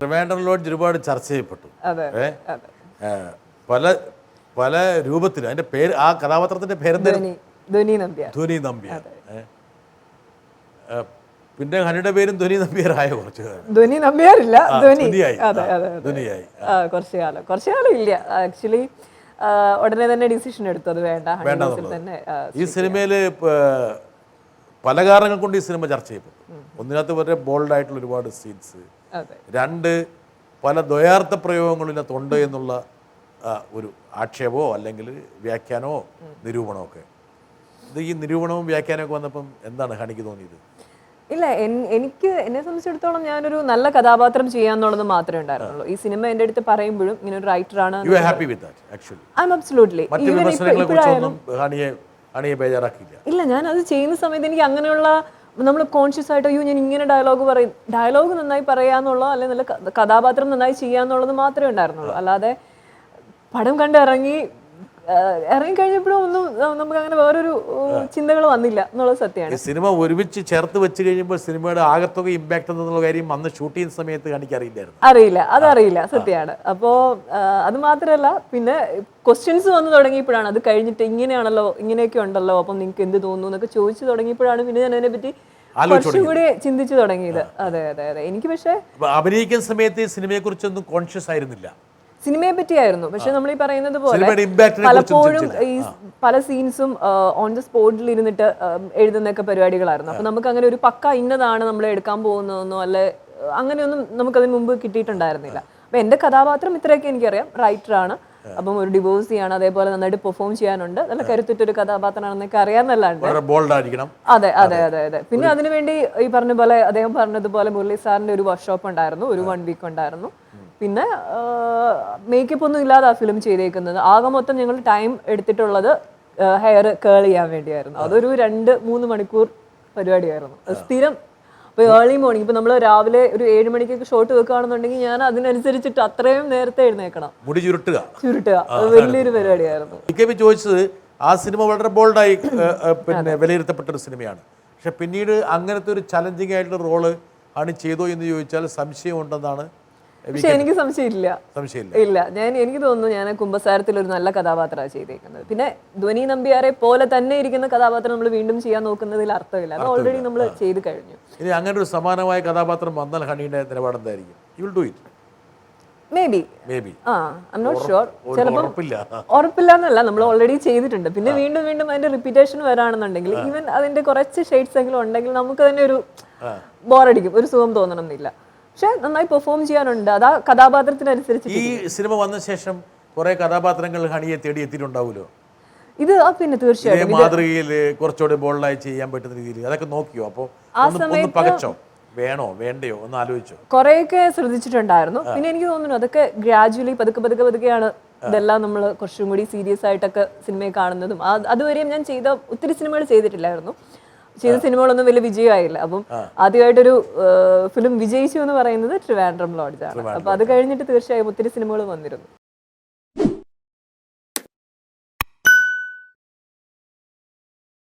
Trivandrum lodge ഒരുപാട് ചർച്ച ചെയ്യപ്പെട്ടു? പല പല രൂപത്തിൽ അതിന്റെ പേര് ആ കഥാപാത്രത്തിന്റെ പേര് ധ്വനി നമ്പ്യാർ. ധ്വനി നമ്പ്യാർ. പിന്നെ ഹനിയുടെ പേരും ധ്വനി നമ്പ്യാറായ കുറച്ച്. ധ്വനി നമ്പ്യാറില്ല ധ്വനി ധ്വനിയായി. കുറച്ച് കാലം. കുറച്ച് കാലം ഇല്ല. ആക്ച്വലി ഉടനെ തന്നെ ഡിസിഷൻ എടുത്തു. അത് വേണ്ട. തന്നെ ഈ സിനിമയിൽ പല കാരണങ്ങൾ കൊണ്ട് ഈ സിനിമ ചർച്ച ചെയ്യപ്പെട്ടു ഒന്നിനകത്ത് വളരെ ബോൾഡായിട്ടുള്ള ഒരുപാട് സീൻസ് രണ്ട് പല ദ്വയാർത്ഥ പ്രയോഗങ്ങളിലെ ഇതിനകത്തുണ്ട് എന്നുള്ള ഒരു ആക്ഷേപമോ അല്ലെങ്കിൽ വ്യാഖ്യാനമോ നിരൂപണമോ ഒക്കെ. ഇത് ഈ നിരൂപണവും വ്യാഖ്യാനമൊക്കെ വന്നപ്പം എന്താണ് ഹണിക്ക് തോന്നിയത്? ഇല്ല എൻ- എനിക്ക് എന്നെ സംബന്ധിച്ചിടത്തോളം ഞാനൊരു നല്ല കഥാപാത്രം ചെയ്യാന്നുള്ളത് മാത്രമേ ഉണ്ടായിരുന്നുള്ളൂ. ഈ സിനിമ എന്റെ അടുത്ത് പറയുമ്പോഴും ഇങ്ങനെ ഒരു റൈറ്റർ ആണ് are happy with that actually I am absolutely മറ്റു ബേജാറാക്കില്ല ഇല്ല ഞാൻ അത് ചെയ്യുന്ന സമയത്ത് എനിക്ക് അങ്ങനെയുള്ള നമ്മൾ കോൺഷ്യസ് ആയിട്ട് അയ്യോ ഞാൻ ഇങ്ങനെ ഡയലോഗ് പറയും. ഡയലോഗ് നന്നായി പറയാന്നുള്ളോ അല്ലെങ്കിൽ നല്ല കഥാപാത്രം നന്നായി ചെയ്യാന്നുള്ളത് മാത്രമേ ഉണ്ടായിരുന്നുള്ളൂ. അല്ലാതെ പടം കണ്ട് ഇറങ്ങി ഇറങ്ങി ഒന്നും നമുക്ക് അങ്ങനെ വേറൊരു ചിന്തകൾ വന്നില്ല എന്നുള്ളത് സത്യമാണ്. സിനിമ ഒരുമിച്ച് ചേർത്ത് വെച്ച് കഴിയുമ്പോൾ സിനിമയുടെ ആകത്തുക ഇമ്പാക്ട് എന്നുള്ള കാര്യം അന്ന് ഷൂട്ട് ചെയ്യുന്ന സമയത്ത് കാണിക്കറിയില്ലായിരുന്നു അറിയില്ല അതറിയില്ല സത്യമാണ്. അപ്പോ ആ, അത് മാത്രമല്ല പിന്നെ ക്വസ്റ്റ്യൻസ് വന്നു തുടങ്ങിയപ്പോഴാണ് അത് കഴിഞ്ഞിട്ട് ഇങ്ങനെയാണല്ലോ ഇങ്ങനെയൊക്കെ ഉണ്ടല്ലോ അപ്പം നിങ്ങൾക്ക് എന്ത് തോന്നുന്നു എന്നൊക്കെ ചോദിച്ചു തുടങ്ങിയപ്പോഴാണ് പിന്നെ ഞാൻ അതിനെപ്പറ്റി കുറച്ചുകൂടി ചിന്തിച്ചു തുടങ്ങിയത്. അതെ അതെ അതെ. എനിക്ക് പക്ഷേ അഭിനയിക്കുന്ന സമയത്ത് ഈ സിനിമയെക്കുറിച്ചൊന്നും കോൺഷ്യസ് ആയിരുന്നില്ല. സിനിമയെ പറ്റിയായിരുന്നു. പക്ഷെ നമ്മൾ ഈ പറയുന്നത് പോലെ പലപ്പോഴും ഈ പല സീൻസും ഓൺ ദ സ്പോട്ടിൽ ഇരുന്നിട്ട് എഴുതുന്നൊക്കെ പരിപാടികളായിരുന്നു. അപ്പൊ നമുക്ക് അങ്ങനെ ഒരു പക്ക ഇന്നതാണ് നമ്മൾ എടുക്കാൻ പോകുന്നതെന്നോ അല്ലെ അങ്ങനെയൊന്നും നമുക്കതിന് മുമ്പ് കിട്ടിയിട്ടുണ്ടായിരുന്നില്ല. അപ്പൊ എന്റെ കഥാപാത്രം ഇത്രയൊക്കെ എനിക്കറിയാം. റൈറ്ററാണ് അപ്പം ഒരു ഡിവോഴ്സ് ചെയ്യാണ് അതേപോലെ നന്നായിട്ട് പെർഫോം ചെയ്യാനുണ്ട്. നല്ല കരുത്തുറ്റൊരു കഥാപാത്രമാണെന്നൊക്കെ അറിയാമെന്നല്ലാണ്ട്. ആയിരിക്കണം അതെ അതെ അതെ. അതെ പിന്നെ അതിനുവേണ്ടി ഈ പറഞ്ഞ പോലെ അദ്ദേഹം പറഞ്ഞതുപോലെ മുരളി സാറിന്റെ ഒരു വർക്ക്ഷോപ്പ് ഉണ്ടായിരുന്നു. ഒരു വൺ വീക്ക് ഉണ്ടായിരുന്നു. പിന്നെ മേക്കപ്പ് ഒന്നും ഇല്ലാതെ ആ ഫിലിം ചെയ്തേക്കുന്നത്. ആകെ മൊത്തം ഞങ്ങൾ ടൈം എടുത്തിട്ടുള്ളത് ഹെയർ കേൾ ചെയ്യാൻ വേണ്ടിയായിരുന്നു. അതൊരു രണ്ട് മൂന്ന് മണിക്കൂർ പരിപാടിയായിരുന്നു. സ്ഥിരം ഇപ്പോൾ ഏർലി മോർണിംഗ് ഇപ്പോൾ നമ്മൾ രാവിലെ ഒരു ഏഴ് മണിക്കൊക്കെ ഷോട്ട് വെക്കുകയാണെന്നുണ്ടെങ്കിൽ ഞാൻ അതിനനുസരിച്ചിട്ട് അത്രയും നേരത്തെ എഴുന്നേക്കണം. മുടി ചുരുട്ടുക. ചുരുട്ടുക. അത് വലിയൊരു പരിപാടിയായിരുന്നു. ഇ കെ പി ചോദിച്ചത് ആ സിനിമ വളരെ ബോൾഡായി പിന്നെ വിലയിരുത്തപ്പെട്ട ഒരു സിനിമയാണ് പക്ഷെ പിന്നീട് അങ്ങനത്തെ ഒരു ചലഞ്ചിങ് ആയിട്ടുള്ള റോൾ ആണ് ചെയ്തോ എന്ന് ചോദിച്ചാൽ സംശയമുണ്ടെന്നാണ് പക്ഷെ എനിക്ക് സംശയമില്ല. സംശയമില്ല. ഇല്ല. ഞാൻ എനിക്ക് തോന്നുന്നു ഞാൻ കുംഭസാരത്തിൽ ഒരു നല്ല കഥാപാത്രമാണ് ചെയ്തേക്കുന്നത്. പിന്നെ ധ്വനി നമ്പ്യാരെ പോലെ തന്നെ ഇരിക്കുന്ന കഥാപാത്രം നമ്മൾ വീണ്ടും ചെയ്യാൻ നോക്കുന്നതിൽ അർത്ഥമില്ല. അത് ഓൾറെഡി നമ്മൾ ചെയ്ത് കഴിഞ്ഞു. ഇനി അങ്ങനെ ഒരു സമാനമായ കഥാപാത്രം വന്നാൽ ഹണിയുടെ നിലപാട് എന്തായിരിക്കും? You will do it may be may ah I not sure ഉറപ്പില്ല. എന്നല്ല നമ്മൾ ഓൾറെഡി ചെയ്തിട്ടുണ്ട്. പിന്നെ വീണ്ടും വീണ്ടും അതിന്റെ റിപ്പീറ്റേഷൻ വരാണെന്നുണ്ടെങ്കിൽ ഈവൻ അതിന്റെ കുറച്ച് ഷെയ്ഡ്സ് എങ്കിലും ഉണ്ടെങ്കിൽ നമുക്ക് തന്നെ ഒരു ബോറടിക്കും ഒരു സുഖം തോന്നണം എന്നില്ല പക്ഷെ നന്നായി പെർഫോം ചെയ്യാനുണ്ട്. അതാ ആ കഥാപാത്രത്തിനനുസരിച്ച് ഈ സിനിമ വന്ന ശേഷം കുറെ കഥാപാത്രങ്ങൾ ഹണിയെ തേടി എത്തിയിട്ടുണ്ടാവുമല്ലോ? ഇത് ആ പിന്നെ തീർച്ചയായും മാതൃകയിൽ കുറച്ചുകൂടി ബോൾഡായി ചെയ്യാൻ പറ്റുന്ന രീതിയിൽ. അതൊക്കെ നോക്കിയോ? അപ്പോൾ ഒന്ന് സമയത്ത് പകച്ചോ? വേണോ? വേണ്ടയോ? ഒന്ന് ആലോചിച്ചോ. കുറെയൊക്കെ ശ്രദ്ധിച്ചിട്ടുണ്ടായിരുന്നു. പിന്നെ എനിക്ക് തോന്നുന്നു അതൊക്കെ ഗ്രാജുവലി പതുക്കെ പതുക്കെ പതുക്കെയാണ് ഇതെല്ലാം നമ്മൾ കുറച്ചും കൂടി സീരിയസ് ആയിട്ടൊക്കെ സിനിമയെ കാണുന്നതും. ആ- അതുവരെയും ഞാൻ ചെയ്ത ഒത്തിരി സിനിമകൾ ചെയ്തിട്ടില്ലായിരുന്നു. ചെയ്ത സിനിമകളൊന്നും വലിയ വിജയമായില്ല. അപ്പം ആദ്യമായിട്ടൊരു ഫിലിം വിജയിച്ചു എന്ന് പറയുന്നത് ട്രിവാൻഡ്രം ലോഡ്ജാണ് അപ്പൊ അത് കഴിഞ്ഞിട്ട് തീർച്ചയായും ഒത്തിരി സിനിമകൾ വന്നിരുന്നു.